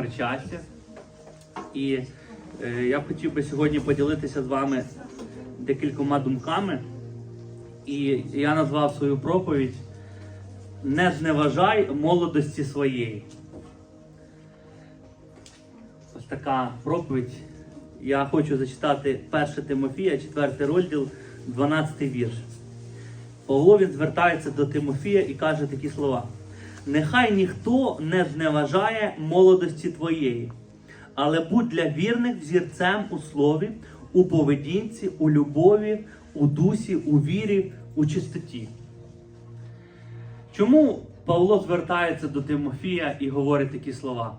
причастя. І е, я хотів би сьогодні поділитися з вами декількома думками. І я назвав свою проповідь Не зневажай молодості своєї. Ось така проповідь. Я хочу зачитати 1 Тимофія, 4 розділ, 12 вірш. Павло він звертається до Тимофія і каже такі слова: Нехай ніхто не зневажає молодості твоєї, але будь для вірних взірцем у слові, у поведінці, у любові, у дусі, у вірі, у чистоті. Чому Павло звертається до Тимофія і говорить такі слова?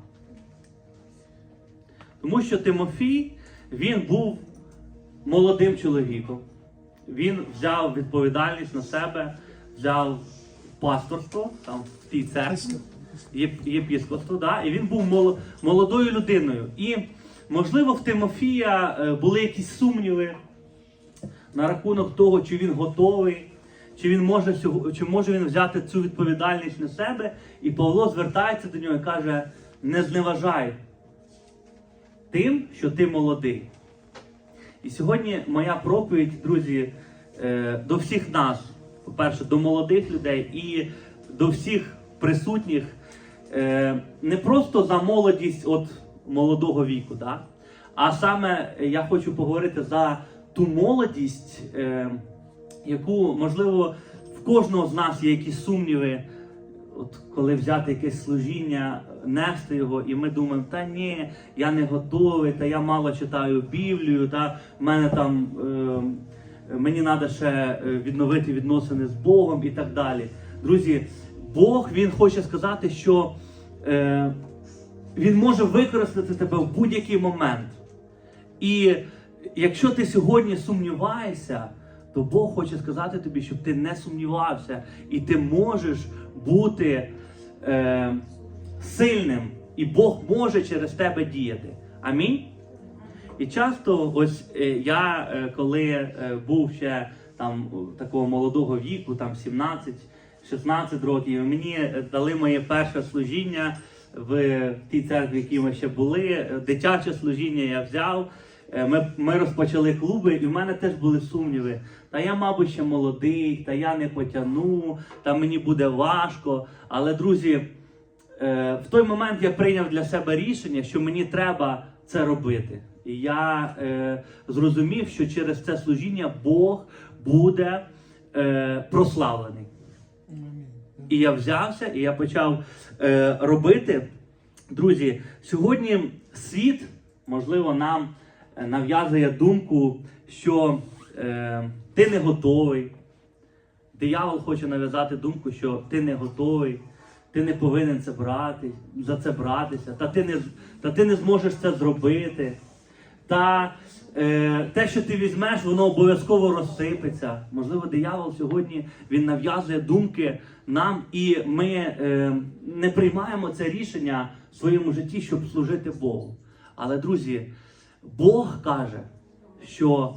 Тому що Тимофій він був молодим чоловіком. Він взяв відповідальність на себе, взяв пасторство там в тій церкві, єп- єпіскопство, да? і він був молодою людиною. І, можливо, в Тимофія е, були якісь сумніви на рахунок того, чи він готовий, чи він може чи може він взяти цю відповідальність на себе. І Павло звертається до нього і каже: не зневажай тим, що ти молодий. І сьогодні моя проповідь, друзі, е, до всіх нас, по-перше, до молодих людей і до всіх присутніх, е, не просто за молодість от молодого віку, да? а саме я хочу поговорити за ту молодість, е, яку, можливо, в кожного з нас є якісь сумніви, от коли взяти якесь служіння, нести його, і ми думаємо, та ні, я не готовий, та я мало читаю Біблію, та в мене там е, мені треба ще е, відновити відносини з Богом і так далі. Друзі, Бог він хоче сказати, що е, Він може використати тебе в будь-який момент. І якщо ти сьогодні сумніваєшся, то Бог хоче сказати тобі, щоб ти не сумнівався, і ти можеш бути е, сильним, і Бог може через тебе діяти. Амінь. І часто, ось е, я е, коли е, був ще там такого молодого віку, там 17-16 років, мені дали моє перше служіння в тій церкві, в якій ми ще були. Дитяче служіння я взяв. Ми, ми розпочали клуби, і в мене теж були сумніви. Та я, мабуть, ще молодий, та я не потягну, та мені буде важко. Але, друзі, в той момент я прийняв для себе рішення, що мені треба це робити. І я е, зрозумів, що через це служіння Бог буде е, прославлений. І я взявся, і я почав е, робити. Друзі, сьогодні світ, можливо, нам е, нав'язує думку, що е, ти не готовий. Диявол хоче нав'язати думку, що ти не готовий, ти не повинен це брати, за це братися, та ти не, та ти не зможеш це зробити. Та е, те, що ти візьмеш, воно обов'язково розсипеться. Можливо, диявол сьогодні він нав'язує думки нам, і ми е, не приймаємо це рішення в своєму житті, щоб служити Богу. Але, друзі, Бог каже, що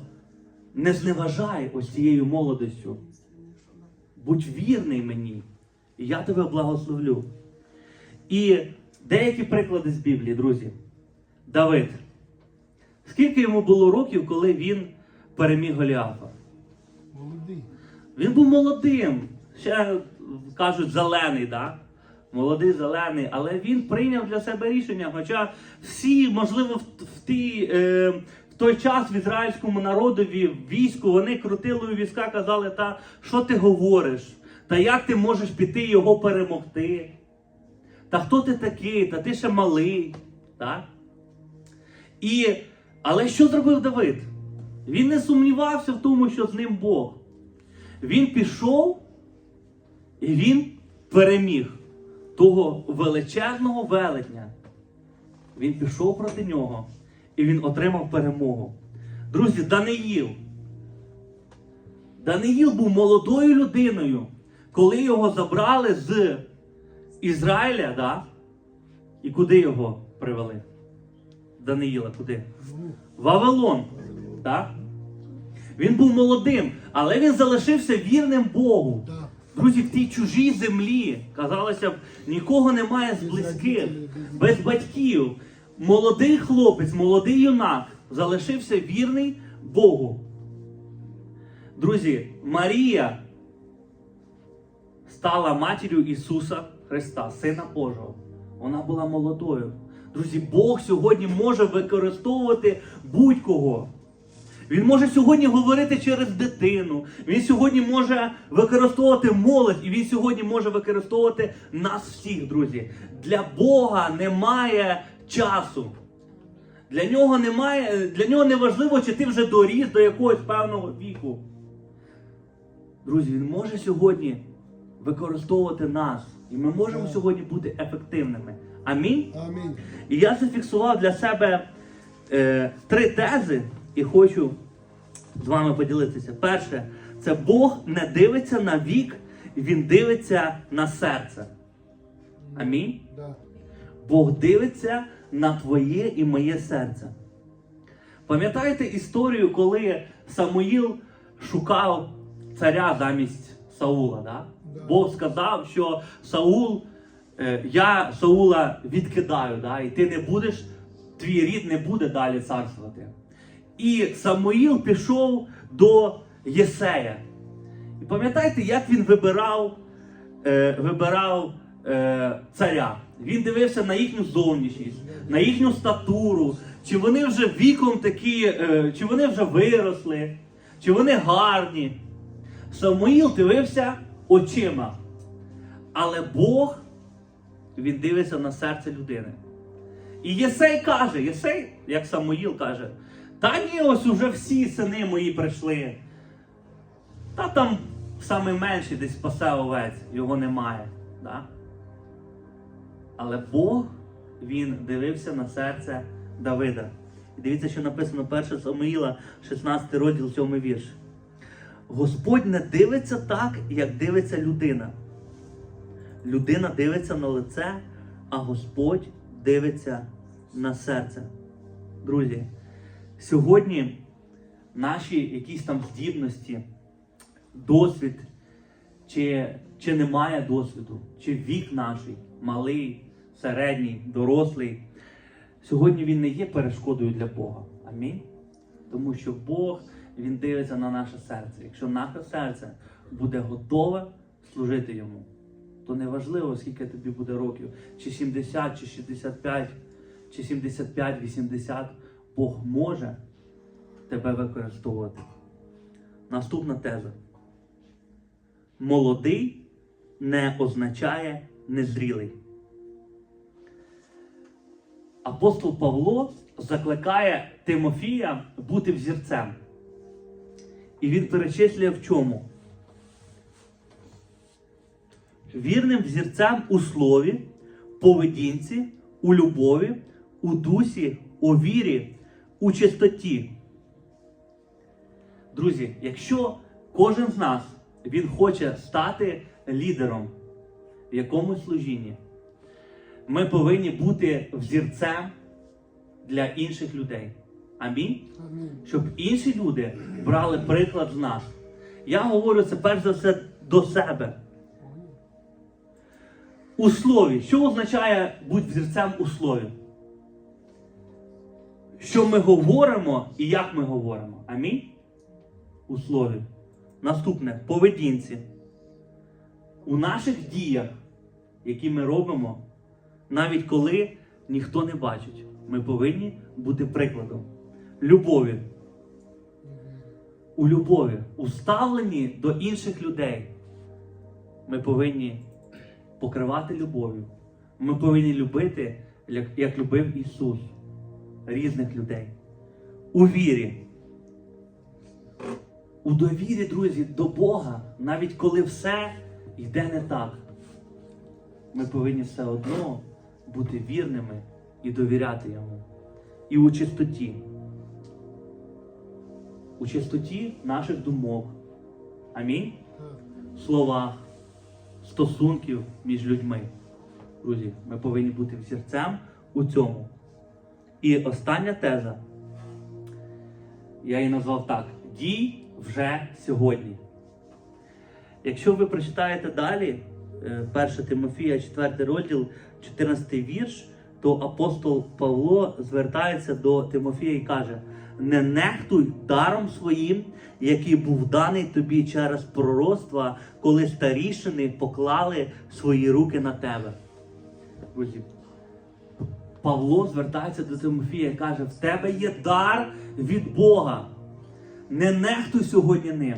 не зневажай ось цією молодостю. Будь вірний мені, і я тебе благословлю. І деякі приклади з Біблії, друзі. Давид. Скільки йому було років, коли він переміг Голіафа? Молодий. Він був молодим, ще кажуть, зелений, да? молодий зелений, але він прийняв для себе рішення. Хоча всі, можливо, в, в, ті, е, в той час в ізраїльському народові, війську, вони крутили у війська, казали, та що ти говориш? Та як ти можеш піти його перемогти? Та хто ти такий? Та ти ще малий. Так? І, але що зробив Давид? Він не сумнівався в тому, що з ним Бог. Він пішов і він переміг того величезного велетня. Він пішов проти нього і він отримав перемогу. Друзі, Даниїл. Даниїл був молодою людиною, коли його забрали з Ізраїля, да? і куди його привели? Даниїла, куди? Вавилон. Так? Він був молодим, але він залишився вірним Богу. Друзі, в тій чужій землі, казалося б, нікого немає з близьких, без батьків. Молодий хлопець, молодий юнак залишився вірний Богу. Друзі, Марія стала матір'ю Ісуса Христа, Сина Божого. Вона була молодою. Друзі, Бог сьогодні може використовувати будь-кого. Він може сьогодні говорити через дитину. Він сьогодні може використовувати молодь, і він сьогодні може використовувати нас всіх, друзі. Для Бога немає часу. Для нього немає, для нього не важливо, чи ти вже доріс до якогось певного віку. Друзі, він може сьогодні використовувати нас. І ми можемо сьогодні бути ефективними. Амінь. Амінь. І я зафіксував для себе е, три тези і хочу з вами поділитися. Перше, це Бог не дивиться на вік, Він дивиться на серце. Амінь. Да. Бог дивиться на твоє і моє серце. Пам'ятаєте історію, коли Самуїл шукав царя замість Саула? Да? Да. Бог сказав, що Саул, я Саула відкидаю, да? і ти не будеш, твій рід не буде далі царствувати. І Самуїл пішов до Єсея. І пам'ятаєте, як він вибирав, е, вибирав е, царя? Він дивився на їхню зовнішність, на їхню статуру, чи вони вже віком такі, е, чи вони вже виросли, чи вони гарні. Самуїл дивився очима. Але Бог, він дивиться на серце людини. І Єсей каже, Єсей, як Самуїл каже, та ні, ось уже всі сини мої прийшли. Та там саме менший десь пасе овець, його немає. Да? Але Бог, він дивився на серце Давида. І дивіться, що написано 1 Самуїла, 16 розділ, 7 вірш. Господь не дивиться так, як дивиться людина. Людина дивиться на лице, а Господь дивиться на серце. Друзі, сьогодні наші якісь там здібності, досвід, чи, чи немає досвіду, чи вік наш малий, середній, дорослий. Сьогодні він не є перешкодою для Бога. Амінь. Тому що Бог Він дивиться на наше серце. Якщо наше серце буде готове служити йому, то неважливо, скільки тобі буде років, чи 70, чи 65, чи 75, 80, Бог може тебе використовувати. Наступна теза. Молодий не означає незрілий. Апостол Павло закликає Тимофія бути взірцем. І він перечислює в чому? Вірним взірцем у слові, поведінці, у любові, у дусі, у вірі, у чистоті. Друзі, якщо кожен з нас він хоче стати лідером в якомусь служінні, ми повинні бути взірцем для інших людей. Амінь. Амінь. Щоб інші люди брали приклад з нас. Я говорю це перш за все до себе. У слові. Що означає бути взірцем у слові? Що ми говоримо і як ми говоримо. Амінь? У слові. Наступне поведінці. У наших діях, які ми робимо, навіть коли ніхто не бачить, ми повинні бути прикладом. Любові. У любові, у ставленні до інших людей. Ми повинні покривати любов'ю. Ми повинні любити, як, любив Ісус, різних людей. У вірі. У довірі, друзі, до Бога, навіть коли все йде не так, ми повинні все одно бути вірними і довіряти Йому. І у чистоті. У чистоті наших думок. Амінь Так. Стосунків між людьми. Друзі, ми повинні бути взірцем у цьому. І остання теза, я її назвав так: дій вже сьогодні. Якщо ви прочитаєте далі, е, 1 Тимофія, 4 розділ, 14 вірш, то апостол Павло звертається до Тимофія і каже: не нехтуй даром своїм, який був даний тобі через пророцтва, коли старішини поклали свої руки на тебе. Друзі, Павло звертається до Тимофія і каже: в тебе є дар від Бога. Не нехтуй сьогодні ним.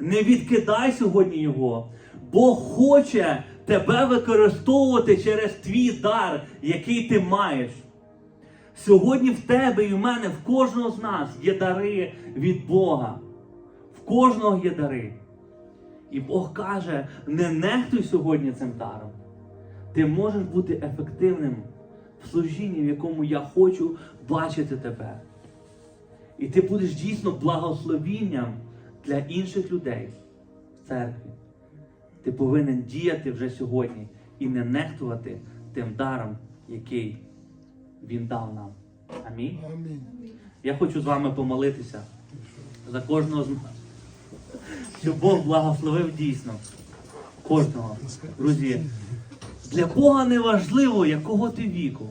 Не відкидай сьогодні його. Бог хоче тебе використовувати через твій дар, який ти маєш. Сьогодні в тебе і в мене, в кожного з нас є дари від Бога. В кожного є дари. І Бог каже: не нехтуй сьогодні цим даром. Ти можеш бути ефективним в служінні, в якому я хочу бачити тебе. І ти будеш дійсно благословінням для інших людей в церкві. Ти повинен діяти вже сьогодні і не нехтувати тим даром, який він дав нам. Амінь. Амінь. Я хочу з вами помолитися за кожного з нас. Щоб Бог благословив дійсно кожного. Друзі, для Бога не важливо, якого ти віку.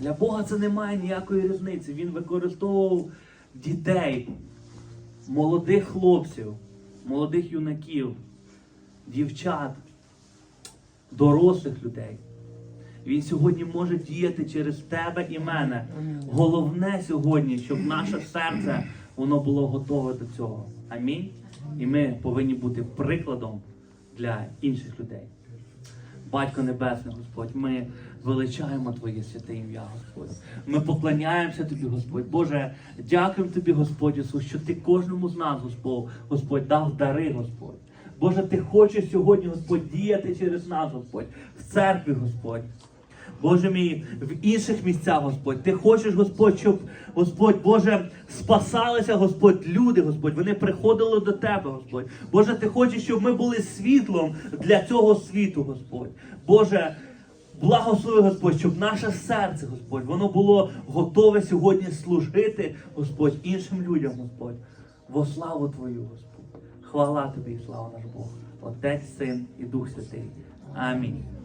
Для Бога це не має ніякої різниці. Він використовував дітей, молодих хлопців, молодих юнаків, дівчат, дорослих людей. Він сьогодні може діяти через тебе і мене. Головне сьогодні, щоб наше серце воно було готове до цього. Амінь. І ми повинні бути прикладом для інших людей. Батько Небесний, Господь, ми величаємо Твоє святе ім'я, Господь. Ми поклоняємося Тобі, Господь. Боже, дякуємо Тобі, Господь Ісус, що Ти кожному з нас, Господь, Господь, дав дари, Господь. Боже, Ти хочеш сьогодні, Господь, діяти через нас, Господь, в церкві, Господь. Боже мій, в інших місцях, Господь. Ти хочеш, Господь, щоб Господь, Боже, спасалися, Господь, люди, Господь. Вони приходили до Тебе, Господь. Боже, ти хочеш, щоб ми були світлом для цього світу, Господь. Боже, благослови, Господь, щоб наше серце, Господь, воно було готове сьогодні служити, Господь, іншим людям, Господь. Во славу Твою, Господь. Хвала Тобі і слава наш Бог. Отець, Син і Дух Святий. Амінь.